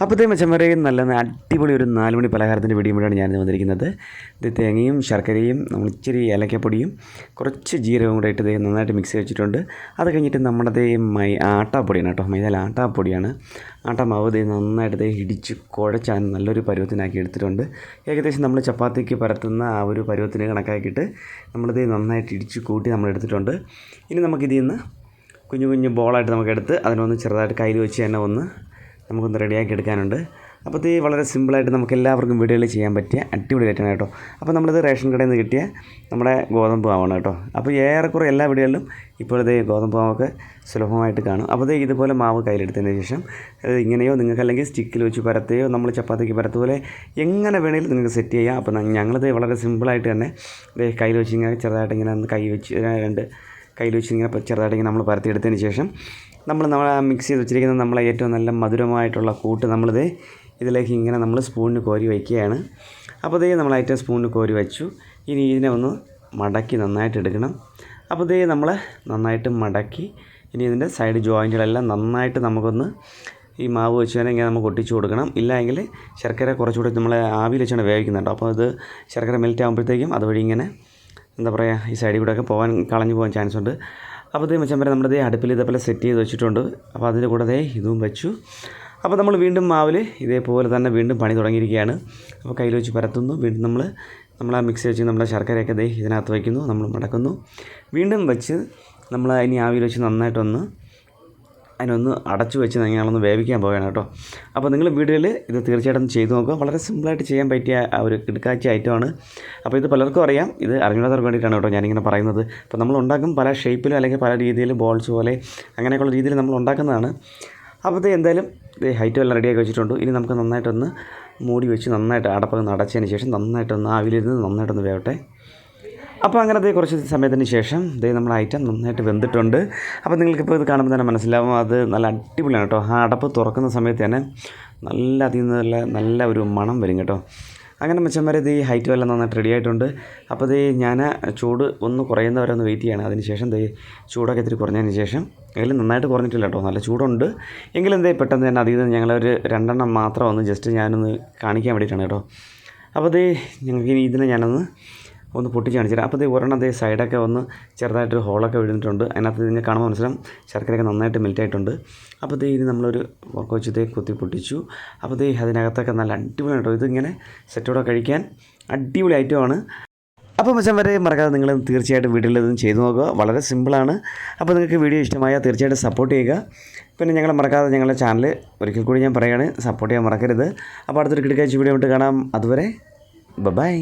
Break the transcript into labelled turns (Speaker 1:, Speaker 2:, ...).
Speaker 1: അപ്പോഴത്തെ മച്ചന്മാരെ നല്ല അടിപൊളി ഒരു നാല് മണി പലഹാരത്തിന്റെ വീഡിയോയിലാണ് ഞാൻ വന്നിരിക്കുന്നത്. ഇത് തേങ്ങയും ശർക്കരയും നമ്മൾ ഇച്ചിരി ഏലക്കപ്പൊടിയും കുറച്ച് ജീരകവും കൂടെ ഇട്ട് നന്നായിട്ട് മിക്സ് വെച്ചിട്ടുണ്ട് അത് കഴിഞ്ഞിട്ട് നമ്മുടെ മൈ ആട്ടാപ്പൊടിയാണ് കേട്ടോ. മൈദയിൽ ആട്ടാപ്പൊടിയാണ്. ആട്ടമാവ് ദേ നന്നായിട്ട് ദേ ഇടിച്ച് കുഴച്ചാൻ നല്ലൊരു പരുവത്തിനാക്കി എടുത്തിട്ടുണ്ട്. ഏകദേശം നമ്മൾ ചപ്പാത്തിക്ക് പരത്തുന്ന ആ ഒരു പരുവത്തിന് കണക്കാക്കിയിട്ട് നമ്മളിത് നന്നായിട്ട് ഇടിച്ച് കൂട്ടി നമ്മൾ എടുത്തിട്ടുണ്ട്. ഇനി നമുക്കിതിൽ നിന്ന് കുഞ്ഞു കുഞ്ഞു ബോളായിട്ട് നമുക്കെടുത്ത് അതിനൊന്ന് ചെറുതായിട്ട് കയ്യിൽ വെച്ച് തന്നെ ഒന്ന് നമുക്കൊന്ന് റെഡിയാക്കി എടുക്കാനുണ്ട് അപ്പോൾ ഇത് വളരെ സിമ്പിളായിട്ട് നമുക്ക് എല്ലാവർക്കും വീടുകളിൽ ചെയ്യാൻ പറ്റിയ അടിപൊളി ഐറ്റമാണ് കേട്ടോ അപ്പോൾ നമ്മളിത് റേഷൻ കടയിൽ നിന്ന് കിട്ടിയ നമ്മുടെ ഗോതമ്പ് മാവാണ് കേട്ടോ. അപ്പോൾ ഏറെക്കുറെ എല്ലാ വീടുകളിലും ഇപ്പോഴത്തെ ഗോതമ്പ് മാവൊക്കെ സുലഭമായിട്ട് കാണും. അപ്പോൾ ഇത് ഇതുപോലെ മാവ് കയ്യിലെടുത്തതിന് ശേഷം ഇങ്ങനെയോ നിങ്ങൾക്ക് അല്ലെങ്കിൽ സ്റ്റിക്കിൽ വെച്ച് പരത്തുകയോ നമ്മൾ ചപ്പാത്തിക്ക് പരത്തുപോലെ എങ്ങനെ വേണേലും നിങ്ങൾക്ക് സെറ്റ് ചെയ്യാം. അപ്പോൾ ഞങ്ങളത് വളരെ സിമ്പിളായിട്ട് തന്നെ കയ്യിൽ വെച്ച് ഇങ്ങനെ ചെറുതായിട്ട് ഇങ്ങനെ ഒന്ന് കൈ വെച്ച് രണ്ട് കയ്യിൽ വെച്ച് ഇങ്ങനെ ചെറുതായിട്ട് ഇങ്ങനെ നമ്മൾ പരത്തിയെടുത്തതിന് ശേഷം നമ്മൾ നമ്മൾ മിക്സ് ചെയ്ത് വെച്ചിരിക്കുന്ന നമ്മളെ ഏറ്റവും നല്ല മധുരമായിട്ടുള്ള കൂട്ട് നമ്മളിത് ഇതിലേക്ക് ഇങ്ങനെ നമ്മൾ സ്പൂണിന് കോരി വയ്ക്കുകയാണ്. അപ്പോൾ ഇതേ നമ്മൾ ഐറ്റം സ്പൂണിന് കോരി വെച്ചു. ഇനി ഇതിനെ ഒന്ന് മടക്കി നന്നായിട്ട് എടുക്കണം. അപ്പോൾ ഇതേ നമ്മൾ നന്നായിട്ട് മടക്കി ഇനി ഇതിന്റെ സൈഡ് ജോയിന്റുകളെല്ലാം നന്നായിട്ട് നമുക്കൊന്ന് ഈ മാവ് വെച്ച് തന്നെ ഇങ്ങനെ നമുക്ക് ഒട്ടിച്ചു കൊടുക്കണം. ഇല്ലെങ്കിൽ ശർക്കര കുറച്ചുകൂടി നമ്മൾ ആവിയിൽ വെച്ചാണ് വേവിക്കുന്നുണ്ട്. അപ്പോൾ ഇത് ശർക്കര മെൽറ്റ് ആകുമ്പോഴത്തേക്കും അതുവഴി ഇങ്ങനെ എന്താ പറയുക ഈ സൈഡിൽ കൂടെ ഒക്കെ പോകാൻ കളഞ്ഞു പോകാൻ ചാൻസ് ഉണ്ട്. അപ്പോൾ ഇതേ മെച്ചം വരെ ഇതേ അടുപ്പിൽ ഇതേപോലെ സെറ്റ് ചെയ്ത് വെച്ചിട്ടുണ്ട്. അപ്പോൾ അതിന്റെ കൂടെ ദേ ഇതും വെച്ചു. അപ്പോൾ നമ്മൾ വീണ്ടും മാവിൽ ഇതേപോലെ തന്നെ വീണ്ടും പണി തുടങ്ങിയിരിക്കുകയാണ്. അപ്പോൾ കയ്യിൽ വെച്ച് പരത്തുന്നു. വീണ്ടും നമ്മൾ നമ്മൾ ആ മിക്സി വെച്ച് നമ്മുടെ ശർക്കരയൊക്കെ ദേ ഇതിനകത്ത് വയ്ക്കുന്നു. നമ്മൾ മടക്കുന്നു. വീണ്ടും വെച്ച് നമ്മൾ ഇനി ആവിയിൽ വെച്ച് നന്നായിട്ടൊന്ന് അതിനൊന്ന് അടച്ചു വെച്ച് ഞങ്ങളൊന്ന് വേവിക്കാൻ പോവുകയാണ് കേട്ടോ. അപ്പോൾ നിങ്ങൾ വീടുകളിൽ ഇത് തീർച്ചയായിട്ടും ചെയ്തു നോക്കുക. വളരെ സിമ്പിളായിട്ട് ചെയ്യാൻ പറ്റിയ ഒരു കിടക്കാച്ച ഐറ്റമാണ് അപ്പോൾ ഇത് പലർക്കും അറിയാം. ഇത് അറിഞ്ഞാത്തവർക്ക് വേണ്ടിയിട്ടാണ് കേട്ടോ ഞാനിങ്ങനെ പറയുന്നത്. അപ്പോൾ നമ്മൾ ഉണ്ടാക്കും പല ഷേപ്പിലും അല്ലെങ്കിൽ പല രീതിയിൽ ബോൾസ് പോലെ അങ്ങനെയൊക്കെയുള്ള രീതിയിൽ നമ്മൾ ഉണ്ടാക്കുന്നതാണ്. അപ്പോൾ ഇത് എന്തായാലും ഹൈറ്റും എല്ലാം റെഡിയാക്കി വെച്ചിട്ടുണ്ട്. ഇനി നമുക്ക് നന്നായിട്ടൊന്ന് മൂടി വെച്ച് നന്നായിട്ട് അടപ്പൊക്കെ അടച്ചതിന് ശേഷം നന്നായിട്ടൊന്ന് ആവിലിരുന്ന് നന്നായിട്ടൊന്ന് വേവട്ടെ. അപ്പോൾ അങ്ങനെ ദേ കുറച്ച് സമയത്തിന് ശേഷം ദേ നമ്മുടെ ഐറ്റം നന്നായിട്ട് വെന്തിട്ടുണ്ട്. അപ്പോൾ നിങ്ങൾക്കിപ്പോൾ ഇത് കാണുമ്പോൾ തന്നെ മനസ്സിലാവും അത് നല്ല അടിപൊളിയാണ് കേട്ടോ. ആ അടപ്പ് തുറക്കുന്ന സമയത്ത് തന്നെ നല്ല അതിൽ നിന്ന് നല്ല നല്ല ഒരു മണം വരും കേട്ടോ. അങ്ങനെ മെച്ചം വരെ ഇത് ഈ ഹൈറ്റ് എല്ലാം നന്നായിട്ട് റെഡി ആയിട്ടുണ്ട്. അപ്പോൾ ഇത് ഞാൻ ചൂട് ഒന്ന് കുറയുന്നവരെ ഒന്ന് വെയിറ്റ് ചെയ്യണം. അതിന് ശേഷം ഇത് ചൂടൊക്കെ ഇത്തിരി കുറഞ്ഞതിന് ശേഷം എങ്കിലും നന്നായിട്ട് കുറഞ്ഞിട്ടില്ല കേട്ടോ. നല്ല ചൂടുണ്ട്. എങ്കിലും എന്തേ പെട്ടെന്ന് തന്നെ അതിൽ നിന്ന് ഞങ്ങളൊരു രണ്ടെണ്ണം മാത്രം ഒന്ന് ജസ്റ്റ് ഞാനൊന്ന് കാണിക്കാൻ വേണ്ടിയിട്ടാണ് കേട്ടോ. അപ്പോൾ ഇത് ഞങ്ങൾക്ക് ഇതിനെ ഞാനൊന്ന് ഒന്ന് പൊട്ടിച്ച് കാണിച്ചു തരാം. അപ്പോൾ ഇത് ഒരെണ്ണം അതേ സൈഡൊക്കെ ഒന്ന് ചെറുതായിട്ടൊരു ഹോളൊക്കെ വീഴുന്നിട്ടുണ്ട് അതിനകത്ത് ഇതിനെ കാണുമ്പോൾ മനസ്സിലാവും ശർക്കരയൊക്കെ നന്നായിട്ട് മെൽറ്റ് ആയിട്ടുണ്ട്. അപ്പോൾ ഇത് ഇത് നമ്മളൊരു വർക്ക് വെച്ചതേ കുത്തി പൊട്ടിച്ചു. അപ്പോൾ ഇത് അതിനകത്തൊക്കെ നല്ല അടിപൊളി കേട്ടോ ഇതിങ്ങനെ സെറ്റോടെ കഴിക്കാൻ അടിപൊളി ഐറ്റമാണ് അപ്പോൾ മച്ചാൻ വരെ മറക്കാതെ നിങ്ങൾ തീർച്ചയായിട്ടും വീട്ടിൽ ഇതും ചെയ്തു നോക്കുക. വളരെ സിമ്പിളാണ് അപ്പോൾ നിങ്ങൾക്ക് വീഡിയോ ഇഷ്ടമായാൽ തീർച്ചയായിട്ടും സപ്പോർട്ട് ചെയ്യുക. പിന്നെ ഞങ്ങളെ മറക്കാതെ ഞങ്ങളുടെ ചാനൽ ഒരിക്കൽ കൂടി ഞാൻ പറയുകയാണ് സപ്പോർട്ട് ചെയ്യാൻ മറക്കരുത്. അപ്പോൾ അടുത്തൊരു കിടക്കാഴ്ച വീഡിയോ ആയിട്ട് കാണാം. അതുവരെ ബൈ